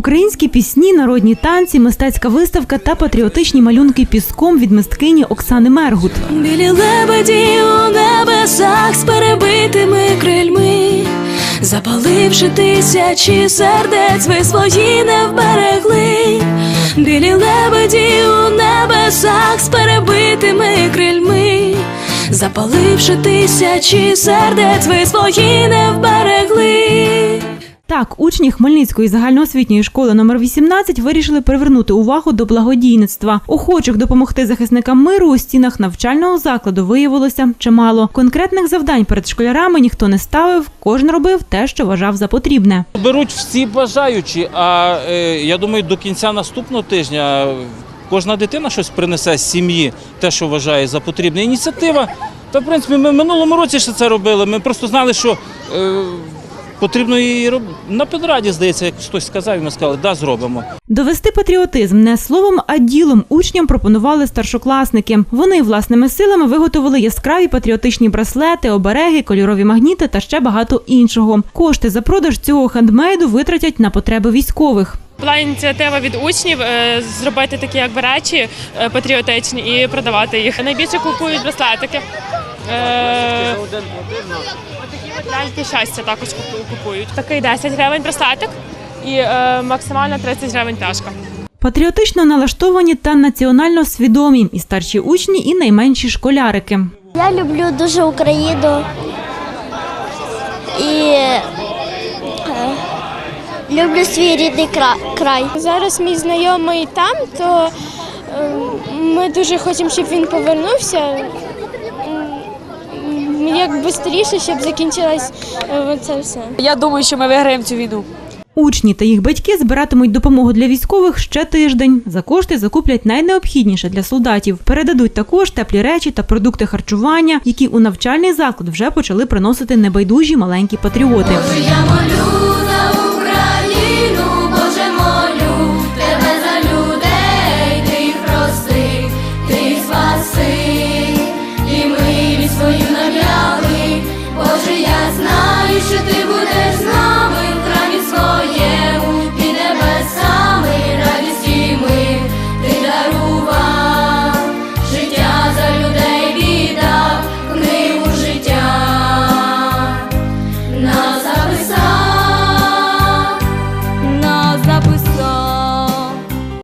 Українські пісні, народні танці, мистецька виставка та патріотичні малюнки піском від мисткині Оксани Мергут. Білі лебеді у небесах з перебитими крильми, запаливши тисячі сердець, ви свої не вберегли. Білі лебеді у небесах з перебитими крильми, запаливши тисячі сердець, ви свої не вберегли. Так, учні Хмельницької загальноосвітньої школи номер 18 вирішили привернути увагу до благодійництва. Охочих допомогти захисникам миру у стінах навчального закладу виявилося чимало. Конкретних завдань перед школярами ніхто не ставив, кожен робив те, що вважав за потрібне. Беруть всі бажаючі, а е, я думаю, до кінця наступного тижня кожна дитина щось принесе з сім'ї, те, що вважає за потрібне. Ініціатива. Та в принципі, ми в минулому році ще це робили. Ми просто знали, що е, потрібно її робити. На підраді, здається, як хтось сказав, і ми сказали, да, зробимо. Довести патріотизм не словом, а ділом учням пропонували старшокласники. Вони власними силами виготовили яскраві патріотичні браслети, обереги, кольорові магніти та ще багато іншого. Кошти за продаж цього хендмейду витратять на потреби військових. Була ініціатива від учнів е, зробити такі якби речі е, патріотичні і продавати їх. Найбільше купують браслетики. Ляльки щастя також купують. Такий 10 гривень браслетик і е, максимально 30 гривень пляшка. Патріотично налаштовані та національно свідомі і старші учні, і найменші школярики. Я люблю дуже Україну і е, люблю свій рідний кра- край. Зараз мій знайомий там, то е, ми дуже хочемо, щоб він повернувся. Як швидше, щоб закінчилось е, це все. Я думаю, що ми виграємо цю війну. Учні та їх батьки збиратимуть допомогу для військових ще тиждень. За кошти закуплять найнеобхідніше для солдатів. Передадуть також теплі речі та продукти харчування, які у навчальний заклад вже почали приносити небайдужі маленькі патріоти. Я молю